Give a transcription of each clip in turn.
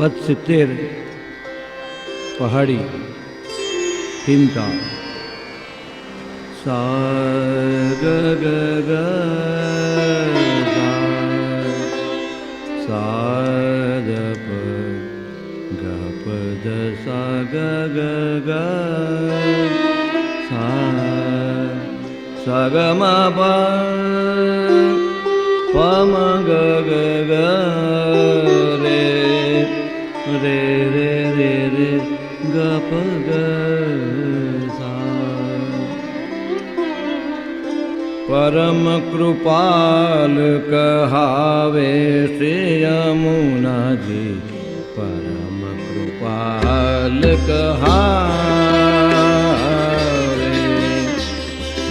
પદ સિત્તેર પહાડી હિમતા સા ગ ગ ગ સા સા દ પ ગ પ દ સા ગ ગ ગ સા સા ગ મ પ પ रे रे रे रे गप गम कृपल कहावेशुना जी परम कृपाल कहावे।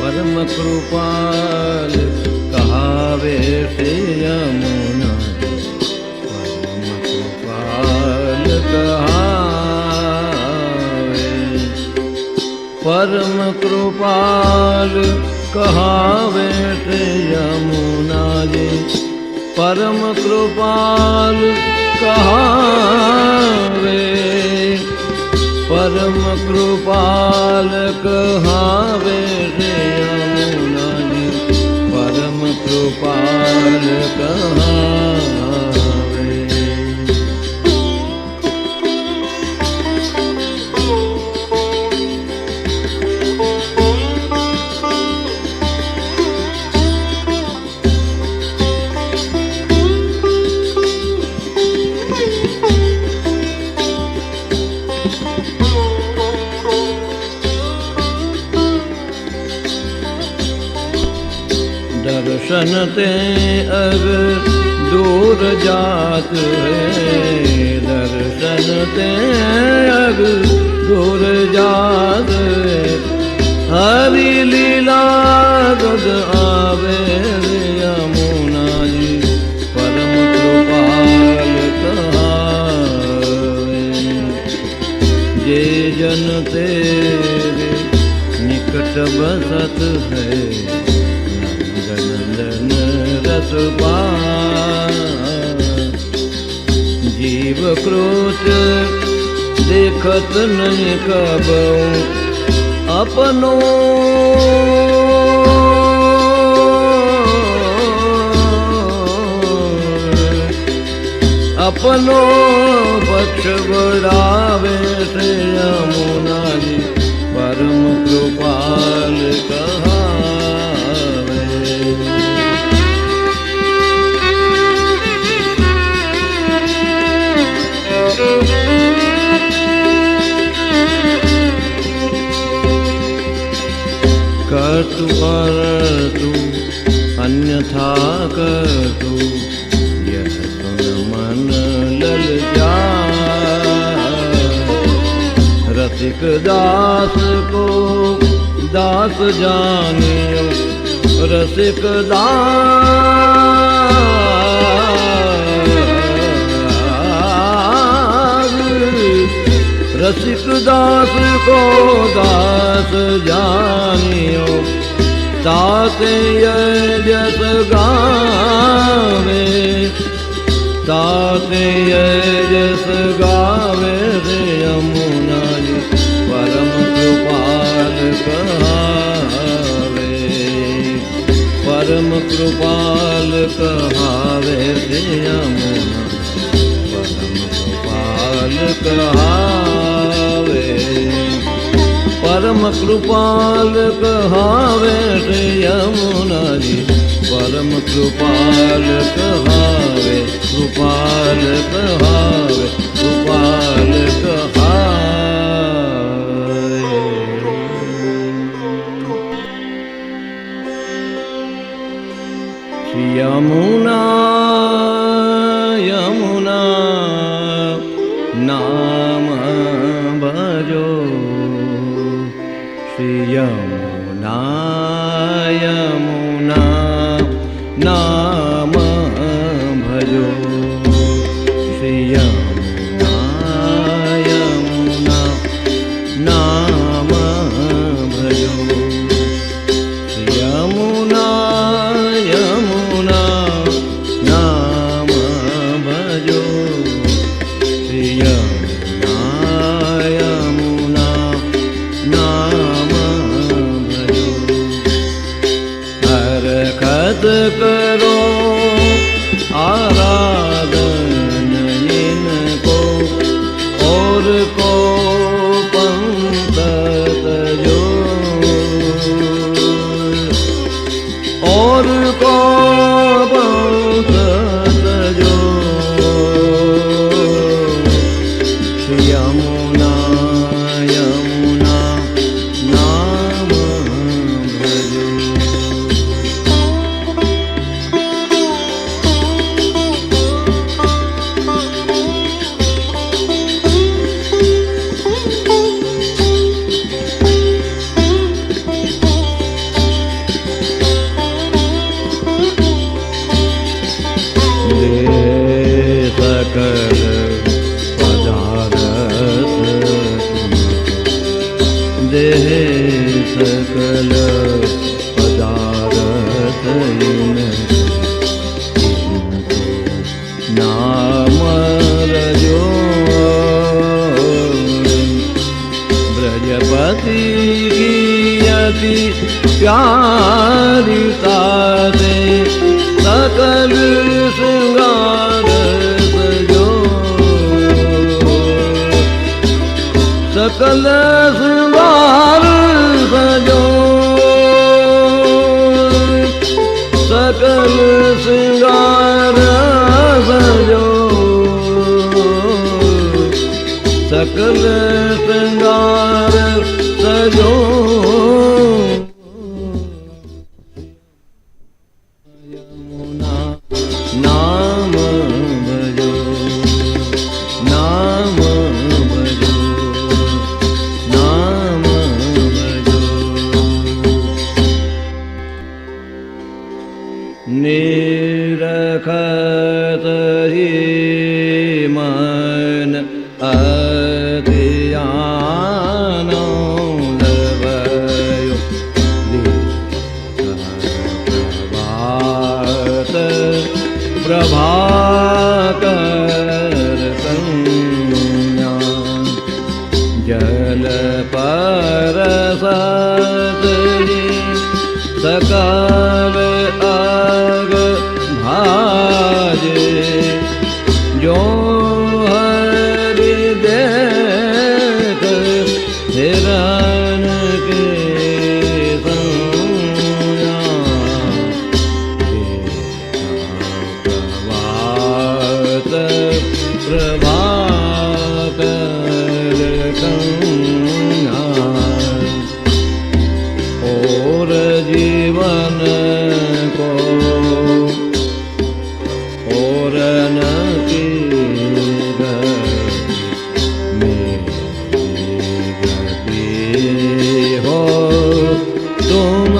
कृपल कहा कृपलावे श्रयमुना કૃપાલ કહાવે પરમ કૃપાલ કહાવે તે परम પરમ કૃપાલ કહાવે પરમ કૃપાલ કહાવે તે યમુનાજી પરમ કૃપાલ કહાવે दर्शन ते अगर दूर जात है दर्शन ते अगर दूर है। हरि लीला गद आवे जी जे जन तेरे निकट बसत है કૃપા જીવ ક્રોચ દેખત નહીં કબઉ અપનો અપનો પક્ષ વડાવે છે યમુનાની પરમ કૃપાલ કર रसिक दास को दास जानियो रसिक दास रसिक दास को दास जानियो ताते ये जस गावे ताते ये जस गावे પરમ કૃપાલ કહાવે તે અમોહ પરમ કૃપાલ કહાવે. પરમ કૃપાલ કહાવે તે યમુનાજી પરમ કૃપાલ કહાવે કૃપાલ કહાવે કૃપાલ કહાવે. ஒரு દેહે સકલ પદારત નામ રજો બ્રજપતિ ગીયતિ પ્યારિતા દે સકલ શૃંગાર સકલ સંહાર ઓર જીવન કો ઓર હો તુમ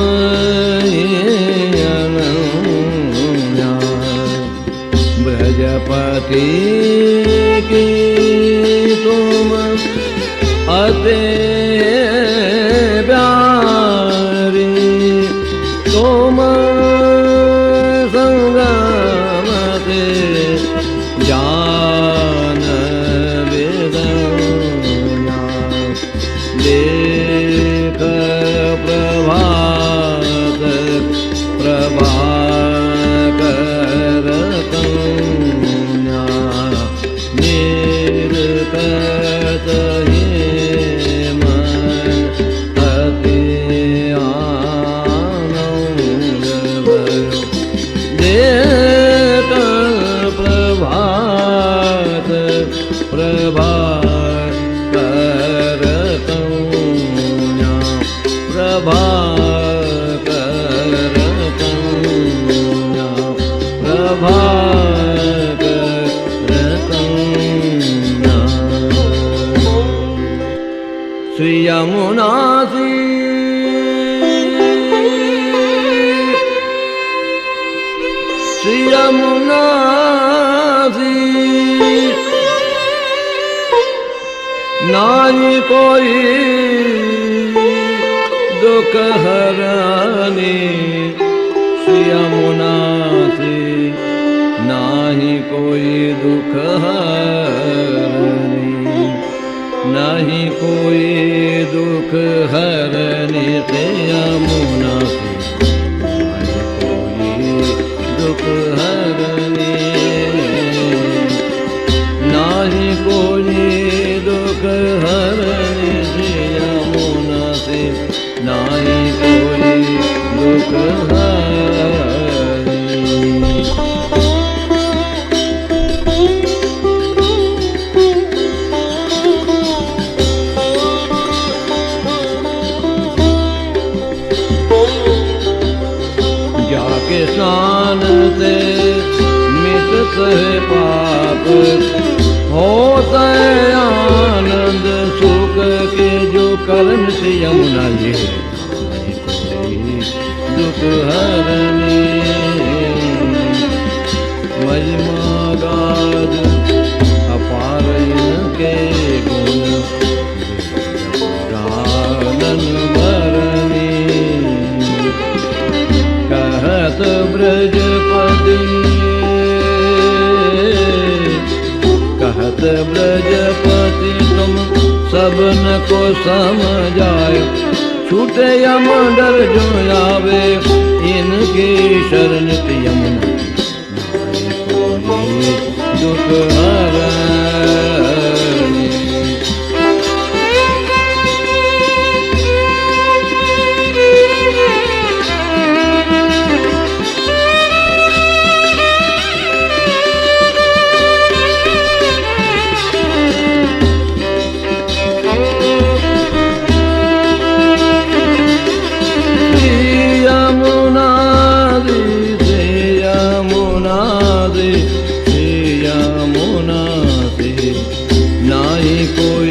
બ્રજપતિ કી been પ્રભાર કરતણ્યા પ્રભાર કરતણ્યા પ્રભાર કરતણ્યા શ્રી યમુના શ્રી श्री यमुना जी। નાહી કોઈ દુઃખ હરને શ્રી નાહી કોઈ દુઃખ હરને નાહી કોઈ દુઃખ હરને તે यमुना जी दुख हरणी महिमा गाद अपार के गुण गानन भरणी कहत ब्रज જીવન કો સમજાય. છૂટે યમ ડર જો આવે ઇનકે શરણ યમુના દુઃખ હરા কই